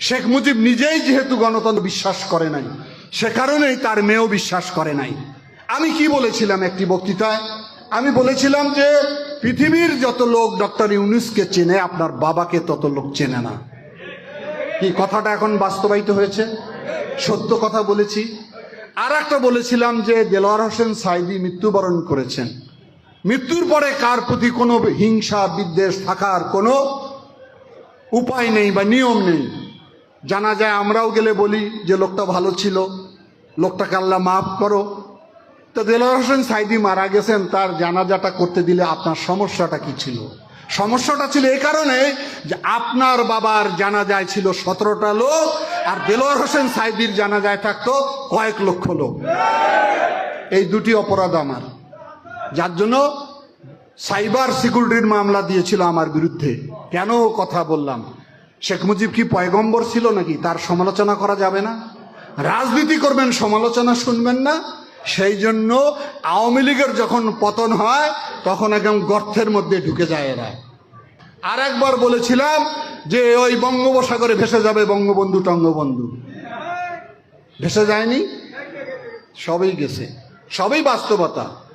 শেখ মুজিব নিজেই যেহেতু গণতন্ত্র বিশ্বাস করে নাই, সে কারণেই তার মেয়েও বিশ্বাস করে নাই। আমি কি বলেছিলাম একটি বক্তৃতায়? আমি বলেছিলাম যে পৃথিবীর যত লোক ডক্টর ইউনুসকে চেনে, আপনার বাবাকে তত লোক চেনে না। কি, কথাটা এখন বাস্তবায়িত হয়েছে? সত্য কথা বলেছি। আর একটা বলেছিলাম যে দেলোয়ার হোসেন সাইদি মৃত্যুবরণ করেছেন। মৃত্যুর পরে কার প্রতি কোনো হিংসা, বিদ্বেষ থাকার কোনো উপায় নেই বা নিয়ম নেই? জানা যায় আমরাও গেলে বলি যে লোকটা ভালো ছিল, লোকটাকে আল্লাহ মাফ করো। তো দেলোয়ার হোসেন সাইদি মারা গেছেন, তার জানাজাটা করতে দিলে আপনার সমস্যাটা কি ছিল? সমস্যাটা ছিল এই কারণে যে আপনার বাবার জানাজায় ছিল সতেরোটা লোক, আর দেলোয়ার হোসেন সাইদির জানাজায় থাকতো কয়েক লক্ষ লোক। এই দুটি অপরাধ আমার। যার জন্য সাইবার সিকিউরিটির মামলা দিয়েছিল আমার বিরুদ্ধে। কেন কথা বললাম? শেখ মুজিব কি পয়গম্বর ছিল নাকি? তার সমালোচনা করা যাবে না। রাজনীতি করবেন, সমালোচনা শুনবেন না। সেই জন্য আওয়ামী লীগের যখন পতন হয়, তখন একদম গর্থের মধ্যে ঢুকে যায় এরা। আর একবার বলেছিলাম যে ওই বঙ্গোপসাগরে ভেসে যাবে বঙ্গবন্ধু, টঙ্গবন্ধু। ভেসে যায়নি? সবই গেছে। সবই বাস্তবতা।